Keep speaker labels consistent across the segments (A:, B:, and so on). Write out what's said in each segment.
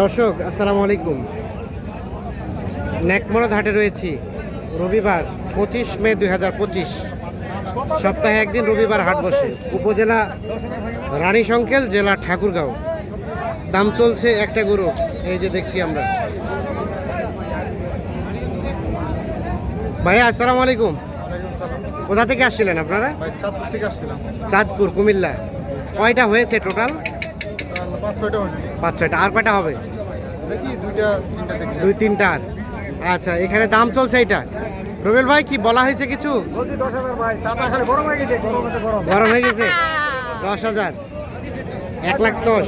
A: দর্শক আসসালামু আলাইকুম। নেকমরদ হাটে রয়েছি। রবিবার পঁচিশ মে দুই হাজার পঁচিশ। সপ্তাহে একদিন রবিবার হাট বসে। উপজেলা রানী সংকেল জেলা ঠাকুরগাঁও। দাম চলছে একটা গরু এই যে দেখছি আমরা। ভাইয়া আসসালামু আলাইকুম। কোথা থেকে আসছিলেন আপনারা?
B: চাঁদপুর থেকে আসছিলাম।
A: চাঁদপুর কুমিল্লা। কয়টা হয়েছে টোটাল
B: পাঁচ ছয়টা হয়েছে।
A: পাঁচ ছয়টা আর কয়টা হবে?
B: দেখি দুইটা তিনটা দেখি।
A: দুই তিনটা আর। আচ্ছা এখানে দাম চলছে এটা রবিল ভাই কি বলা হয়েছে কিছু?
B: বলছি দশ হাজার ভাই। চাচা খালি গরম হয়ে গেছে গরম হতে গরম।
A: গরম হয়ে গেছে? দশ হাজার। এক লাখ দশ।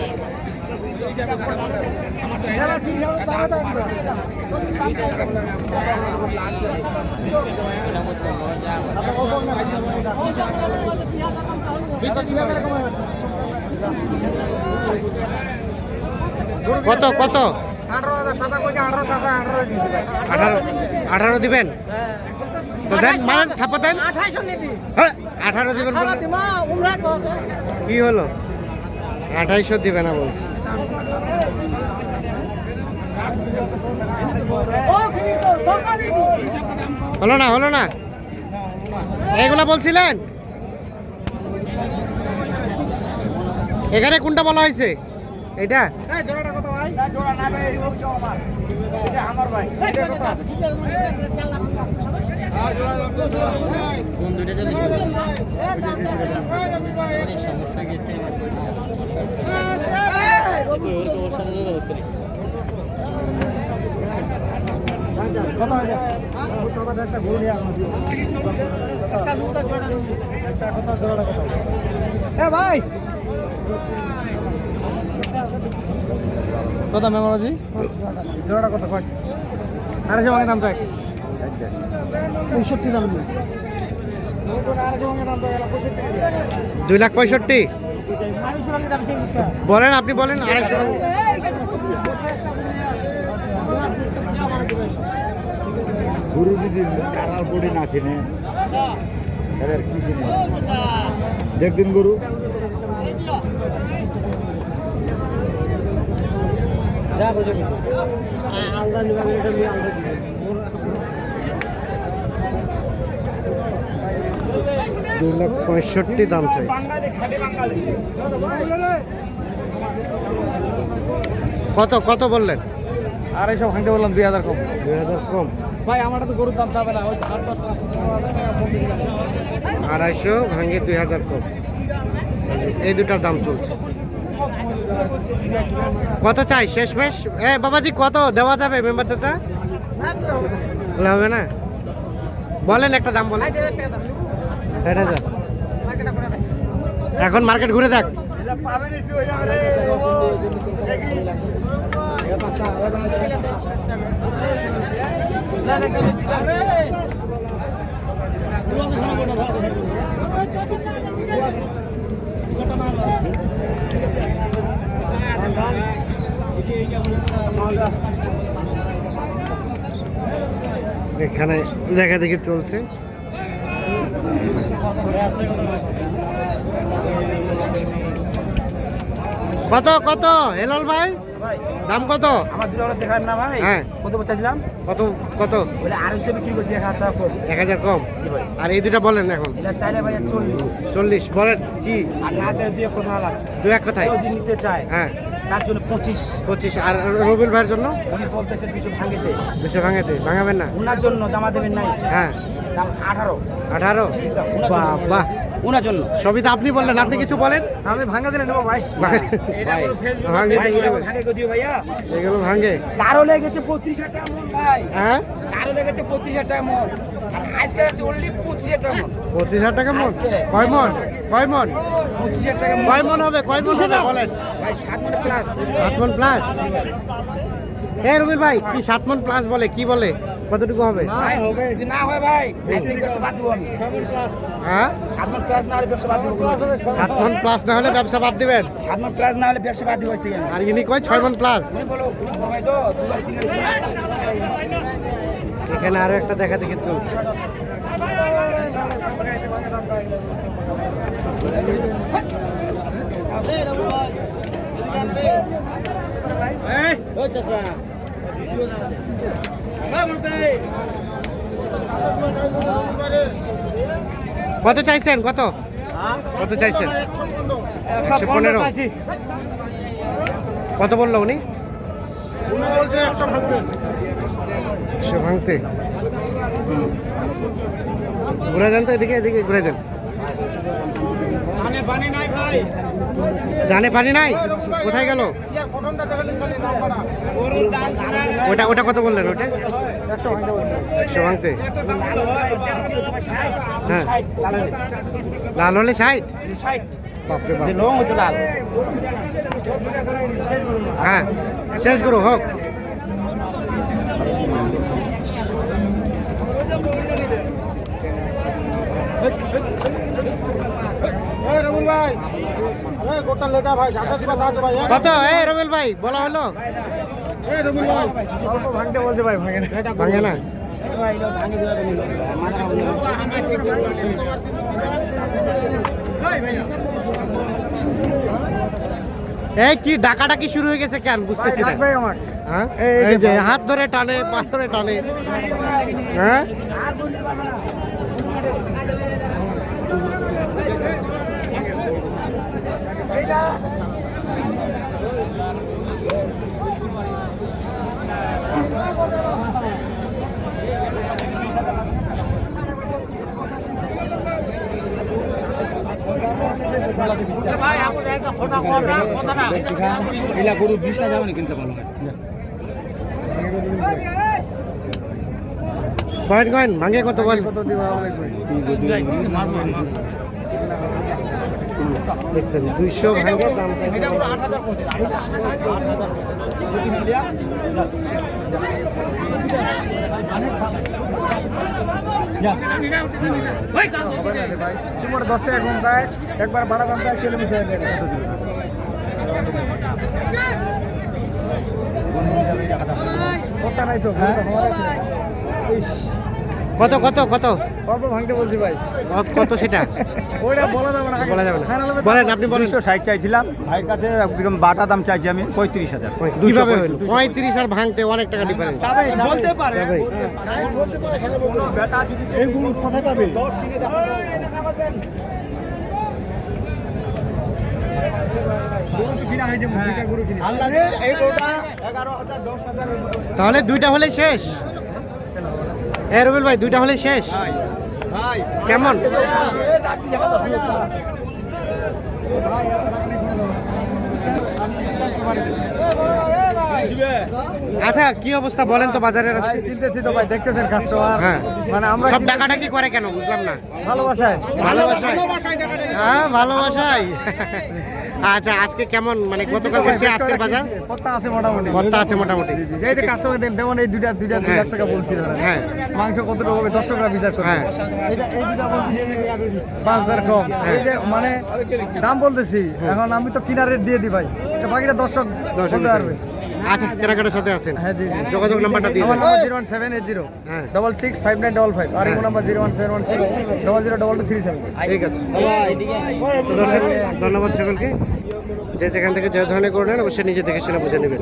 A: কত কত?
B: আঠারো
A: দিবেন? হ্যাঁ, আঠারো দিবেন
B: কত
A: কি হলো? আঠাইশো দিবে না বলছি। হলো না হলো না? এগুলা বলছিলেন? এখানে কোনটা বলা হয়েছে? এটা?
B: জোড়াটা ভাই? ভাই আমার। এটা আমার ভাই। এটা কত?
C: কোন দুইটা যদি সমস্যা গেছে
B: হয় ভাই! কত মেমোলজি জোড়াটা কত? কয়? আড়াইশো ভাঙে দাম চাই পঁয়ষট্টি দাম
A: দুই লাখ পঁয়ষট্টি। বলেন আপনি বলেন আড়াইশো।
D: গুরু যদি কালার বডি না চিনে। দেখদিন গুরু।
B: যা বুঝে আলাদা নিবা এটা নিয়ে আলাদা দিবে
A: দুই লাখ পঁয়ষট্টি দাম চাই। কত কত বললেন?
B: আড়াইশো ভাঙতে বললাম দুই হাজার কম।
A: দুই হাজার কম।
B: ভাই আমারটা তো গরুর দাম চাবে না ওই আট দশ পাঁচ হাজার টাকা
A: আড়াইশো ভাঙে দুই হাজার কম। এই দুটার দাম চলছে। কত চাই? শেষ মেশ এ, বাবাজি, কত? দেওয়া যাবে মেম্বার চাচা? হবে না? বলেন একটা দাম বলেন। এখন মার্কেট ঘুরে যাক এখানে দেখা দেখি চলছে। কত কত হেলাল ভাই? দাম কত?
B: আমার দুটো দেখার না ভাই?
A: হ্যাঁ।
B: কত বলছিলাম
A: কত কত?
B: বলে আড়াইশো বিক্রি করছি এক হাজার কম।
A: এক হাজার কম?
B: জি ভাই।
A: আর এই দুটা বলেন এখন।
B: এটা চাইলে ভাই চল্লিশ।
A: চল্লিশ বলেন কি?
B: আর না চাইলে দুই এক কথা হলাম
A: দু এক কথায়?
B: কেউ যদি নিতে চায়
A: হ্যাঁ।
B: তার জন্য পঁচিশ।
A: পঁচিশ। আর রবিল ভাইয়ের জন্য?
B: উনি বলতেছে দুশো ভাঙেছে
A: দুশো ভাঙাতে। ভাঙাবেন না?
B: উনার জন্য জামা দেবেন নাই।
A: হ্যাঁ।
B: দাম আঠারো।
A: আঠারো? বাহ। বাহ।
B: উনার জন্য।
A: সবই তো আপনি বললেন। আপনি কিছু বলেন?
B: আমি ভাঙা দিলে নেব ভাই।
A: এগুলো ভাঙে।
B: কারও লেগেছে পঁচিশ হাজার টাকা মন ভাই।
A: হ্যাঁ?
B: কারও লেগেছে পঁচিশ হাজার টাকা মন। আজকে আছে অনলি পঁচিশ টাকা মন।
A: পঁচিশ হাজার টাকা মন? কয় মন? কয় মন?
B: পঁচিশ হাজার টাকা
A: কয় মন হবে? কয় মন হবে বলেন।
B: ভাই সাত মন প্লাস
A: সাত মন প্লাস এ রবিল ভাই কি সাত মন প্লাস বলে? কি বলে? কতটুকু হবে?
B: ভাই হবে। যদি না হয় ভাই ব্যবসা বাদ দিব আমি।
A: হ্যাঁ?
B: সাত মন প্লাস না হলে ব্যবসা বাদ দিব।
A: সাত মন প্লাস না হলে ব্যবসা বাদ দিবেন?
B: সাত মন প্লাস না হলে ব্যবসা বাদ দিব।
A: আর ইনি কয়? ছয় মন প্লাস
B: বলো ভাই তো দুবার তিন
A: এখানে আরও একটা দেখা দেখে চলছে। কত চাইছেন? কত? কত চাইছেন? একশো পনেরো কত বলল উনি? একশো ভাঙতে। ঘুরে দেন তো এদিকে এদিকে ঘুরে দেন জানে পানি নাই কোথায় গেল? ওটা ওটা কত বললেন ওটা? একশো ভাঙতে হ্যাঁ লাল হলে। ষাট। বাপরে বাপ
B: লং হচ্ছে লাল
A: হ্যাঁ শেষ করো হোক কত এ রবিল ভাই বলা হলো
B: অল্প ভাঙতে বলছে ভাই ভাঙে না
A: ভাঙে না এই কি ডাকাডাকি শুরু হয়ে গেছে কেন? বুঝতেছি না। হ্যাঁ?
B: এই যে
A: হাত ধরে টানে পা ধরে টানে। হ্যাঁ?
B: এলা গরু বিশ মানে কিনতে পারল
A: কয়েন কয়েন ভাঙে কত বল?
B: কত দিবা
A: দেখছেন দুইশো ভাঙে দাম
B: আট তোমার দশ টাকা কম দেয় একবার দাম দেয় কিলোমিটার কথা নাই তো
A: কত কত কত?
B: অল্প ভাঙতে বলছি ভাই।
A: কত- কত সেটা?
B: ওইটা বলা যাবে না
A: বলা যাবে না। বলেন আপনি বলেন।
E: ষাট চাইছিলাম ভাইয়ের কাছে একদম বাটা দাম চাইছি আমি পঁয়ত্রিশ হাজার।
A: কীভাবে হইল পঁয়ত্রিশ। আর ভাঙতে অনেক টাকা ডিফারেন্স
E: বলতে পারে।
B: এই গরু কোথায় পাবে। গরু তো কিনা হয়েছে দুইটা গরু কিনে।
E: এই গরুটা এগারো হাজার দশ হাজার
A: তাহলে দুইটা হলে শেষ? রবিল ভাই দুইটা হলে শেষ? কেমন? আচ্ছা কি অবস্থা বলেন তো বাজারের?
B: কিনতেছি তো ভাই দেখতেছেন কাস্টমার
A: হ্যাঁ।
B: মানে আমরা
A: সব টাকাটা কি করে কেন? বুঝলাম না।
B: ভালোবাসায়।
A: ভালোবাসায়? হ্যাঁ ভালোবাসাই আচ্ছা আজকে কেমন? মানে গতকাল আজকের বাজার?
B: পত্তা আছে মোটামুটি
A: আছে মোটামুটি।
B: এই যে কাস্টমার দেন যেমন এই দুইটা দুইটা দুই লাখ টাকা বলছি ধরেন।
A: হ্যাঁ।
B: মাংস কতটুকু হবে দর্শকরা বিচার করবে।
A: হ্যাঁ।
B: এটা এই দুইটা বলছি পাঁচ হাজার কম।
A: হ্যাঁ।
B: এই যে মানে দাম বলতেছি এখন আমি তো কিনারের দিয়ে দিই ভাই। এটা বাকিটা দর্শক
A: দর্শক
B: বলতে পারবে।
A: আচ্ছা কেনাকাটার সাথে আছেন?
B: হ্যাঁ জি
A: যোগাযোগ নাম্বারটা দিয়ে
B: আমার number zero one seven eight zero. Double six five nine double five আর Imo number zero one seven one six double zero double two three seven
A: ঠিক আছে। দর্শক ধন্যবাদ সকলকে। যে যেখান থেকে যে ধরনের করলেন অবশ্যই নিজে দেখে শুনে বুঝে নেবেন।